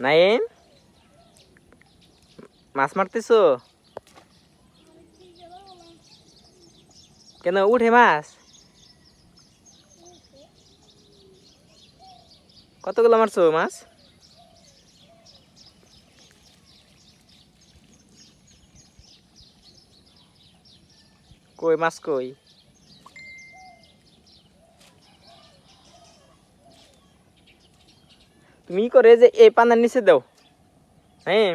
নাইম মাছ মারতেছো? কেন উঠে মাছ? কতগুলো মারছো মাছ? কই মাছ কই? তুমি করে যে এই পানার নিচে দাও? হ্যাঁ?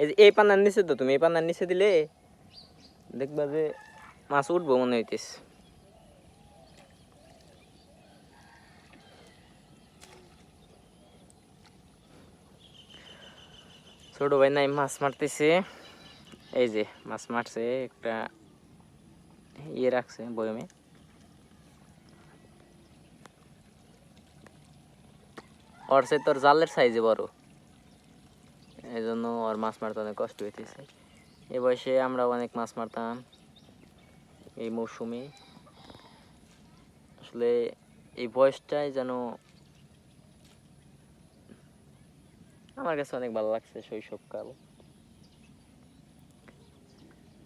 এই যে এই পানার নিচে দাও তুমি, এই পানার নিচে দিলে দেখবা যে মাছ উঠবো মনে হইতেছে। ছোট ভাই নাই, মাছ মারতেছে। এই যে মাছ মারছে, একটা ইয়ে রাখছে বয়মে। ওর সে তোর জালের সাইজে বড়। এই জন্য ওর মাছ মারতে অনেক কষ্ট হইতেছে। এ বয়সে আমরা অনেক মাছ মারতাম এই মৌসুমে। আসলে এই বয়সটাই যেন আমার কাছে অনেক ভালো লাগছে শৈশবকাল।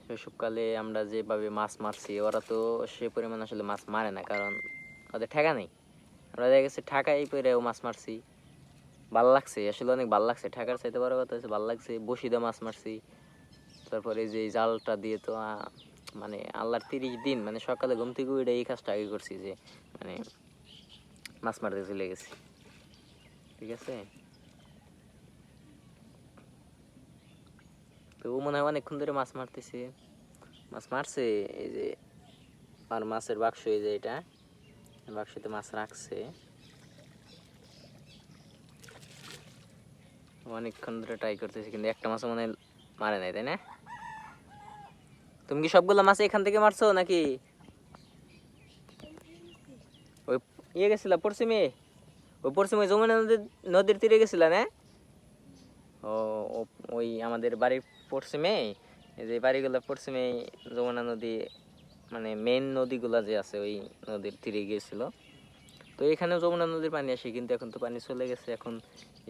শৈশবকালে আমরা যেভাবে মাছ মারছি, ওরা তো সে পরিমাণ আসলে মাছ মারে না, কারণ ওদের ঠেকা নেই। আমরা দেখা গেছে ঠাকাই পেরেও মাছ মারছি। ভালো লাগছে, আসলে অনেক ভালো লাগছে। ঠাকার চাইতে বড় কথা হচ্ছে, ভালো লাগছে বসিদা মাছ মারছি। তারপরে যে জালটা দিয়ে তো মানে আল্লাহর তিরিশ দিন মানে সকালে ঘুম থেকে উঠে এই কাজটা আগে করছি যে মানে মাছ মারতে চলে গেছি। ঠিক আছে? তো ও মনে হয় অনেকক্ষণ ধরে মাছ মারতেছে। মাছ মারছে, এই যে, আর মাছের বাক্স এই যে এটা, বাক্সতে মাছ রাখছে। অনেকক্ষণ ধরে ট্রাই করতেছি, কিন্তু একটা মাছও মনে মারে নাই, তাই না? তুমি কি সবগুলো মাছ এখান থেকে মারছো নাকি? ওই ইয়ে গেছিলা পশ্চিমে ওই পশ্চিমে যমুনা নদীর নদীর তীরে গেছিলা, না? ও ওই আমাদের বাড়ির পশ্চিমে যে বাড়িগুলো পশ্চিমে যমুনা নদী মানে মেন নদীগুলো যে আছে, ওই নদীর তীরে গিয়েছিল। তো এখানেও যমুনা নদীর পানি আসে, কিন্তু এখন তো পানি চলে গেছে, এখন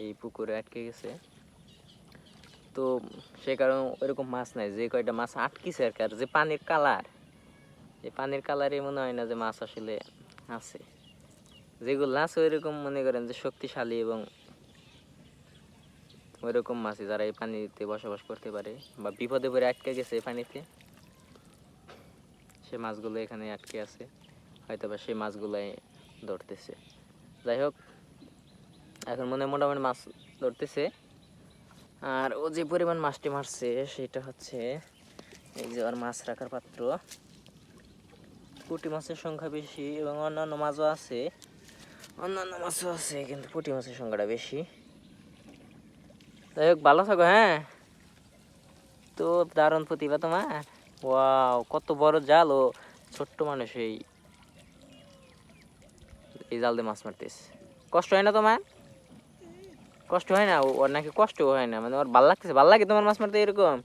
এই পুকুরে আটকে গেছে। তো সে কারণে ওইরকম মাছ নাই, যে কয়টা মাছ আটকিছে আর কি, আর যে পানির কালার এই পানির কালারে মনে হয় না যে মাছ আসলে আছে। যেগুলো আছে ওইরকম মনে করেন যে শক্তিশালী এবং ওইরকম মাছই যারা এই পানিতে বসবাস করতে পারে বা বিপদে পড়ে আটকে গেছে এই পানিতে, সে মাছগুলো এখানে আটকে আছে। হয়তো বা সেই মাছগুলাই ধরতেছে। যাই হোক এখন মনে মোটামুটি মাছ ধরতেছে। আর ও যে পরিমাণ মাছটি মারছে, সেটা হচ্ছে এই যে ওর মাছ রাখার পাত্র। পুঁটি মাছের সংখ্যা বেশি এবং অন্যান্য মাছও আছে। অন্যান্য মাছও আছে, কিন্তু পুঁটি মাছের সংখ্যাটা বেশি। যাই হোক ভালো থাকো হ্যাঁ? তো দারুণ প্রতিভা তোমার। ওয়াও, কত বড় জাল ও ছোট্ট মানুষ এই। এই জাল দিয়ে মাছ মারতেছে। কষ্ট হয় না তোমার কষ্ট হয় না? ওর নাকি কষ্ট হয় না। মানে ওর ভালো লাগতেছে। ভালো লাগে তোমার মাছ মারতে এরকম?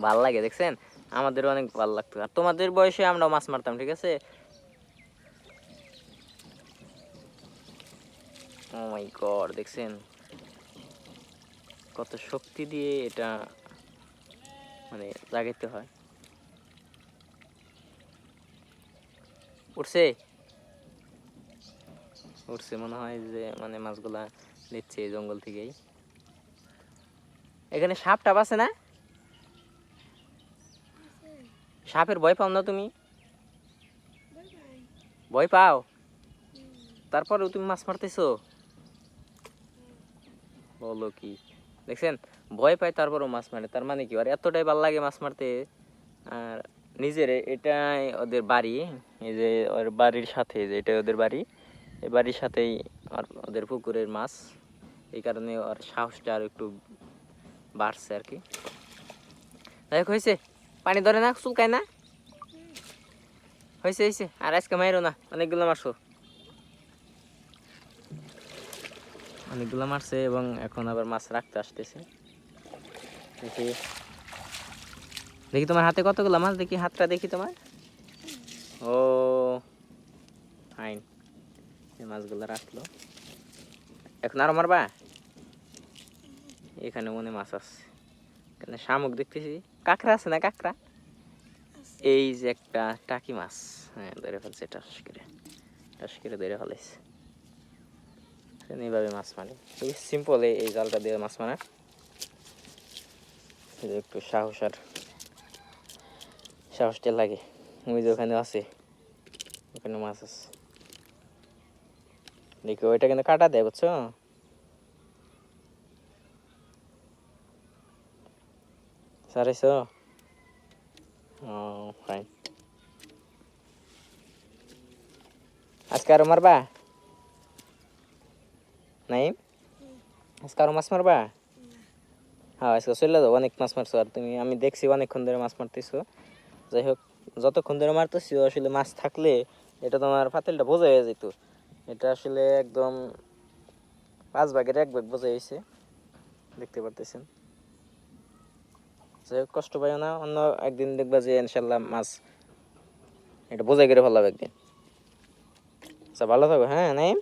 ভালো লাগে, দেখছেন? আমাদের অনেক ভালো লাগতো। আর তোমাদের বয়সে আমরাও মাছ মারতাম, ঠিক আছে? দেখছেন? কত শক্তি দিয়ে এটা মানে লাগাইতে হয়। উঠছে? উঠছে মনে হয় যে মানে মাছগুলা নিচ্ছে এই জঙ্গল থেকেই। এখানে সাপ টাপ আছে না? সাপের ভয় পাও না তুমি? ভয় পাও? তারপরেও তুমি মাছ মারতেছো? বলো কি? দেখছেন, ভয় পায় তারপরও মাছ মারে, তার মানে কি? আর এতটাই ভালো লাগে মাছ মারতে। আর নিজের এটাই ওদের বাড়ি, এই যে ওর বাড়ির সাথে যে এটা ওদের বাড়ি। এই বাড়ির সাথেই আর ওদের পুকুরের মাছ। এই কারণে ওর সাহসটা আর একটু বাড়ছে আর কি। হোক হয়েছে। পানি ধরে না, চুলকায় না? হয়েছে হয়েছে। আর আজকে মাইরো না। অনেকগুলো মারছো। অনেকগুলো মারছে এবং এখন আবার মাছ রাখতে আসতেছে। দেখি। দেখি তোমার হাতে কতগুলো মাছ? দেখি হাতটা দেখি তোমার। ও, ফাইন। এই মাছগুলো রাখল। এখন আরও মারবা? এখানে মনে মাছ আছে। এখানে শামুক দেখতেছি। কাঁকড়া আছে না কাঁকড়া? এই যে একটা টাকি মাছ। হ্যাঁ ধরে ফেলছে টাস করে। টাস করে ধরে ফেলাইছে। এইভাবে মাছ মারে। খুবই সিম্পল এই জালটা দিয়ে মাছ মারা। যে একটু সাহস আর সাহসটা লাগে। ওই যে ওখানে আছে। ওখানে মাছ আছে। দেখি ওইটা কিন্তু কাটা দেয়, বুঝছ? সারাইছো ফাইন আজকে আরও মারবা? নাইম আজকে আরও মাছ মারবা? হ্যাঁ আজকে চলে যাও, অনেক মাছ মারছো। আর তুমি, আমি দেখছি অনেকক্ষণ ধরে মাছ মারতেছো। যাই হোক, যতক্ষণ ধরে মারতেছি, আসলে মাছ থাকলে এটা তোমার পাতিলটা বোঝা হয়ে যেত। এটা আসলে একদম পাঁচ ভাগের এক ভাগ বোঝা হয়েছে। দেখতে পারতেছেন। যাই কষ্ট পাইও না, অন্য একদিন দেখবা যে ইনশাল্লাহ মাছ এটা বোঝাই করে হবে একদিন। আচ্ছা ভালো থাকো হ্যাঁ নাইম